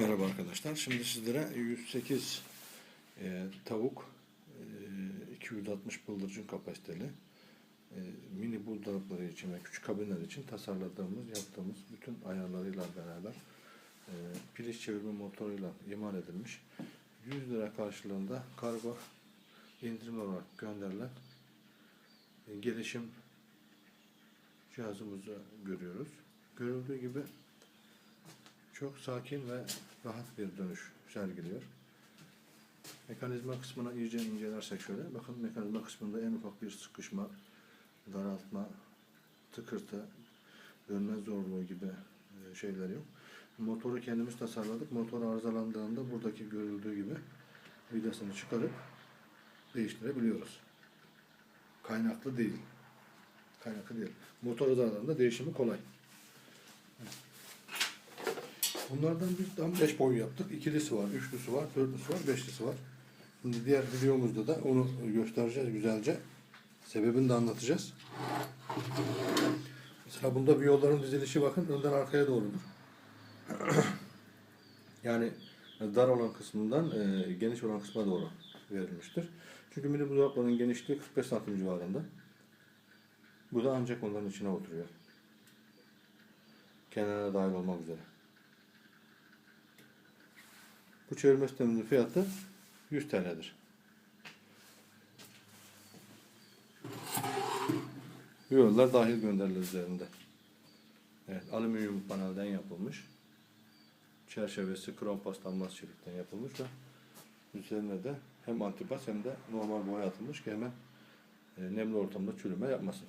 Merhaba arkadaşlar. Şimdi sizlere 108 e, tavuk, e, 260 bıldırcın kapasiteli e, mini buzdolapları için ve küçük kabinler için tasarladığımız, yaptığımız bütün ayarlarıyla beraber e, piliç çevirme motoruyla imal edilmiş 100 lira karşılığında kargo indirim olarak gönderilen e, gelişim cihazımızı görüyoruz. Görüldüğü gibi çok sakin ve rahat bir dönüş sergiliyor. Mekanizma kısmına iyice incelersek şöyle, bakın mekanizma kısmında en ufak bir sıkışma, daraltma, tıkırtı, dönme zorluğu gibi e, şeyler yok. Motoru kendimiz tasarladık. Motor arızalandığında buradaki görüldüğü gibi vidasını çıkarıp değiştirebiliyoruz. Kaynaklı değil. Kaynaklı değil. Motor arızalandığında değişimi kolay. Bunlardan bir tam beş boy yaptık. İkilisi var, üçlüsü var, dörtlüsü var, beşlisi var. Şimdi diğer videomuzda da onu göstereceğiz güzelce. Sebebini de anlatacağız. Mesela bunda viyolların dizilişi bakın önden arkaya doğrudur. yani dar olan kısmından e, geniş olan kısma doğru verilmiştir. Çünkü mini buzdolaplarının genişliği 45 santim civarında. Bu da ancak onların içine oturuyor. Kenara dahil olmak üzere. Bu çevirme sisteminin fiyatı 100 TL'dir. Yollar dahil gönderilir üzerinde. Evet, alüminyum panelden yapılmış. Çerçevesi krom paslanmaz çelikten yapılmış ve üzerine de hem antipas hem de normal boya atılmış ki hemen e, nemli ortamda çürüme yapmasın.